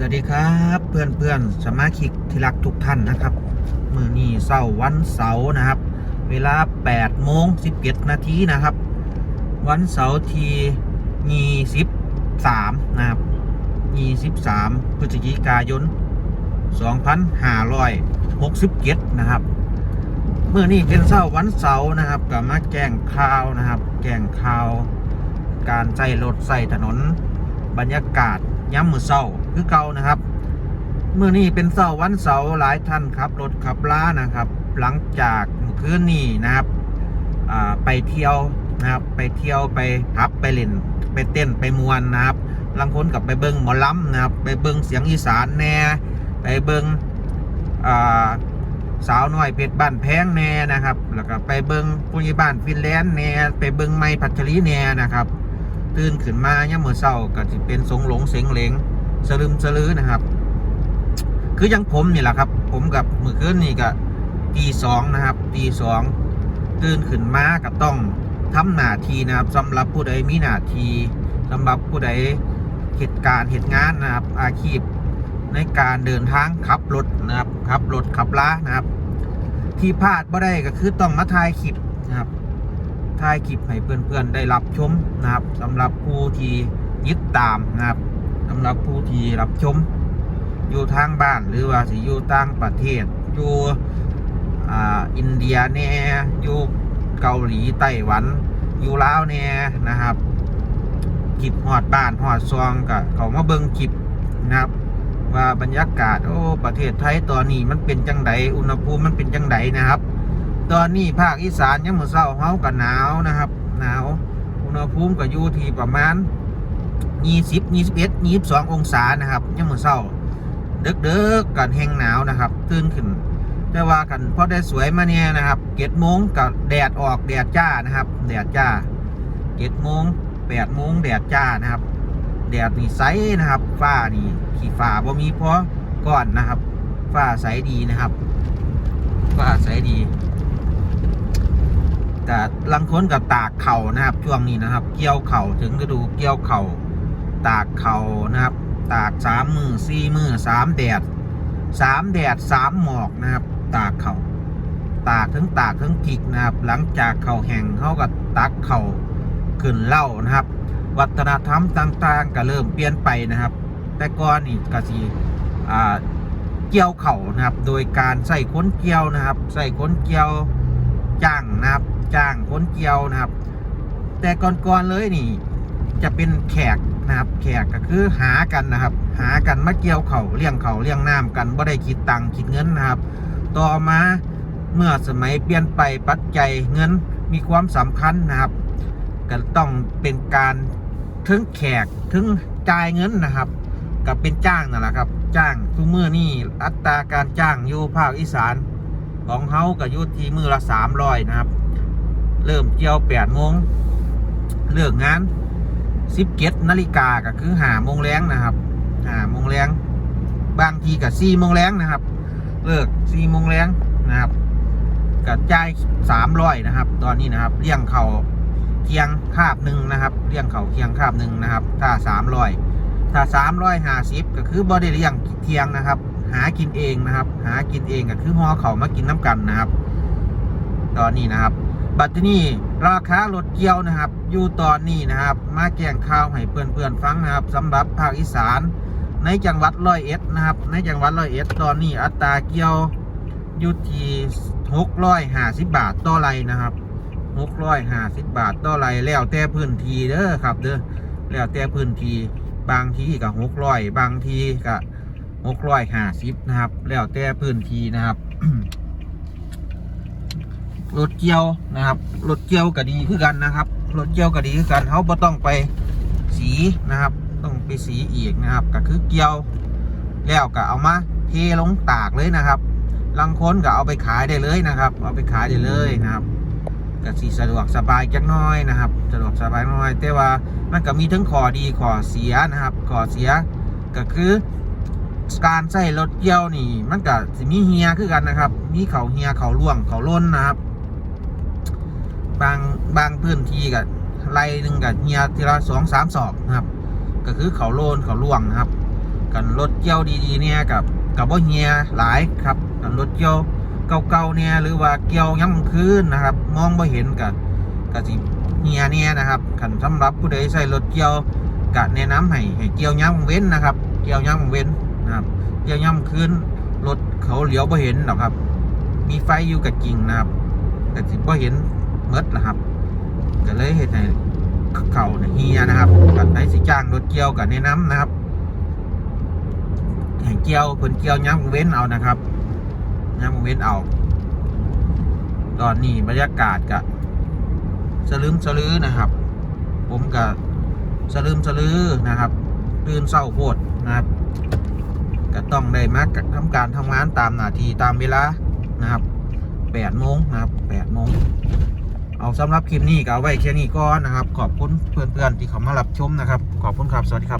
สวัสดีครับเพื่อนเพื่อนๆสมาชิกที่รักทุกท่านนะครับมือนี้เสาร์วันเสาร์นะครับ เวลา8โมง17นาทีนะครับ วันเสาร์ที่23นะครับ23พฤศจิกายน2567นะครับเมื่อนี้เป็นเสาร์วันเสาร์นะครับก็มาแจ้งข่าวนะครับ แจ้งข่าว การใส่รถใส่ถนนบรรยากาศ ย้ำมือเศร้าคือเก่านะครับเมื่อนี้เป็นเสาร์วันเสาร์หลายท่านครับรถขับล้านะครับ หลังจากเมื่อคืนนี้นะครับไปเที่ยวนะครับ ไปเที่ยวไปพับไปเล่นไปเต้นไปมวนนะครับลังคนกับไปเบิ้งหมอลำนะครับ ไปเบิ้งเสียงอีสานแน่ไปเบิงอ่าสาวน้อยเพชรบ้านแพงแน่นะครับ แล้วก็ไปเบิงผู้ใหญ่บ้านฟินแลนด์แน่ไปเบิ้งไม้พัชรีแน่นะครับ ตื่นขึ้นมาเนี่ยามมื่อเช้าก็จะเป็นสงหลงเสงเหลงสลืมสลือนะครับ คืออยังผมนี่แหละครับ ผมกับมือคืนนี่ก็ตีสองนะครับตีสองตื่นขึ้นมาก็ต้องทำหน้าที่นะครับสำหรับผู้ใดมีหน้าที่สำหรับผู้ใดเหตุการณ์เหตุงานนะครับ อาชีพในการเดินทางขับรถนะครับขับรถขับล้านะครับ ที่พลาดบ่ได้ก็คือต้องมาถ่ายคลิปนะครับ ถ่ายคลิปให้เพื่อนๆได้รับชมนะครับสำหรับผู้ที่ยึดตามนะครับสำหรับผู้ที่รับชม อยู่ทางบ้านหรือว่าสิอยู่ต่างประเทศอยู่อ่าอินเดียแน่อยู่เกาหลีไต้หวันอยู่ลาวแน่นะครับคลิปหอดบ้านหอดซองกับเขามาเบิ่งคลิปนะครับ ว่าบรรยากาศโอ้ประเทศไทยตอนนี้มันเป็นจังไดอุณหภูมิมันเป็นจังไดนะครับ ตอนนี้ภาคอีสานยังมือเศร้าเฮากับหนาวนะครับ หนาว อุณหภูมิก็อยู่ที่ประมาณ20 21 22 องศานะครับยังมือเศร้าเด็กๆกกันแห้งหนาวนะครับ ตื่นขึ้น แต่ว่ากันพอได้สวยมาเนี่ยนะครับเจ็ดโมงกับแดดออกแดดจ้านะครับ แดดจ้าเจ็ดโมงแปดโมงแดดจ้านะครับ แดดนี่ใสนะครับฟ้านี่ขี้ฟ้าบ่มีเพราะก้อนนะครับฟ้าใสดีนะครับฟ้าใสดี แต่ลังค้นกับตากเข่านะครับ ช่วงนี้นะครับ เกี่ยวเข่าถึงฤดูเกี่ยวเข่าตากเข่านะครับ ตากสามมือสี่มือสามแดดสามแดดสามหมอกนะครับ ตากเข่าตากถึงตากถึงกิกนะครับ หลังจากเข่าแห้งเขาก็ตักเข่าขึ้นเล่านะครับ วัฒนธรรมต่างๆก็เริ่มเปลี่ยนไปนะครับ แต่ก่อนนี่ก็สีอ่าเกี่ยวเข่านะครับ โดยการใส่ค้นเกี่ยวนะครับ ใส่ค้นเกี่ยวจ้างนะครับ จ้างคนเกี่ยวนะครับ แต่ก่อนๆเลยนี่ จะเป็นแขกนะครับแขกก็คือหากันนะครับ หากันมาเกี่ยวเขาเลี้ยงเขาเลี้ยงน้ำกันบ่ได้คิดตังค์คิดเงินนะครับ ต่อมาเมื่อสมัยเปลี่ยนไปปัจจัยเงินมีความสำคัญนะครับ ก็ต้องเป็นการถึงแขกถึงจ่ายเงินนะครับกับเป็นจ้างนั่นแหละครับ จ้างทุกมือนี่อัตราการจ้างอยู่ภาคอีสานของเฮาก็อยู่ที่มือละสามร้อยนะครับ เริ่มเกี่ยวแปดโมงเลิกงานสิบเจ็ดนาฬิกาก็คือหาโมงแรงนะครับหาโมงแรงบางทีก็สี่โมงแรงนะครับ เลิกสี่โมงแรงนะครับก็จ่ายสามร้อยนะครับ ตอนนี้นะครับเลี้ยงเขาเคียงคาบหนึ่งนะครับเลี้ยงเขาเคียงคาบหนึ่งนะครับ ถ้าสามร้อยถ้าสามร้อยห้าสิบก็คือบอได้เลี้ยงเทียงนะครับ หากินเองนะครับ หากินเองก็คือห่อเขามากินน้ำกันนะครับ ตอนนี้นะครับ บัตรนี้ราคารถเกี่ยวนะครับ อยู่ตอนนี้นะครับ มาแจ้งข่าวให้เพื่อนๆฟังนะครับสำหรับภาคอีสาน ในจังหวัดร้อยเอ็ดนะครับ ในจังหวัดร้อยเอ็ดตอนนี้อัตราเกี่ยวอยู่ที่หกร้อยห้าสิบบาทต่อไรนะครับหกร้อยห้าสิบบาทต่อไรแล้วแต่พื้นที่เด้อครับเด้อแล้วแต่พื้นที่บางที่ก็หกร้อยบางที่ก็หกร้อยห้าสิบนะครับ แล้วแต่พื้นที่นะครับ รถเกี่ยวนะครับรถเกี่ยวก็ดีคือกันนะครับรถเกี่ยวก็ดีคือกันเขาบ่ต้องไปสีนะครับ ต้องไปสีอีกนะครับ ก็คือเกี่ยวแล้วก็เอามาเทลงตากเลยนะครับลังค้นก็เอาไปขายได้เลยนะครับ เอาไปขายได้เลยนะครับก็สีสะดวกสบายจักน้อยนะครับ สะดวกสบายน้อย แต่ว่ามันก็มีทั้งข้อดีข้อเสียนะครับข้อเสียก็คือการใส่รถเกี่ยวนี่ มันก็สิมีเฮียคือกันนะครับ มีเขาเฮียเขาล่วงเขาล้นนะครับ บางบางพื้นที่กับไรหนึ่งกับเฮียทีละสองสามศอกนะครับ ก็คือเขาโลนเขาล่วงนะครับ กันรถเกี่ยวดีๆเนี่ยกับกับว่าเฮียหลายครับอันรถเกี่ยวเก่าๆเนี่ยหรือว่าเกี่ยวย่ำคืนนะครับ มองไม่เห็นกับกับสิเฮียเนี่ยนะครับขันสำหรับผู้ใดใส่รถเกี่ยวกะแนะนำให้ให้เกี่ยวย่ำเว้นนะครับ เกี่ยวย่ำเว้นนะครับ เกี่ยวย่ำคืนรถเขาเหลียวไม่เห็นหรอกครับ มีไฟอยู่กับกิ่งนะครับแต่สิบ่เห็น เมดนะครับก็เลยเห็นให้เขาเนี่ยเฮียนะครับกับไดสิจ้างรถเกี่ยวกับแนะนำนะครับให้เกี่ยวเพิ่นเกี่ยวย้ำเว้นเอานะครับย้ำเว้นเอา ตอนนี้บรรยากาศกะสลืมสลือนะครับ ผมกะสลืมสลือนะครับตื่นเศร้าโพดนะครับก็ต้องได้มาทำการทำงานตามนาทีตามเวลานะครับแปดโมงนะครับแปดโมง เอาสำหรับคลิปนี้ก็เอาไว้แค่นี้ก่อนนะครับ ขอบคุณเพื่อนๆที่เขามารับชมนะครับ ขอบคุณครับ สวัสดีครับ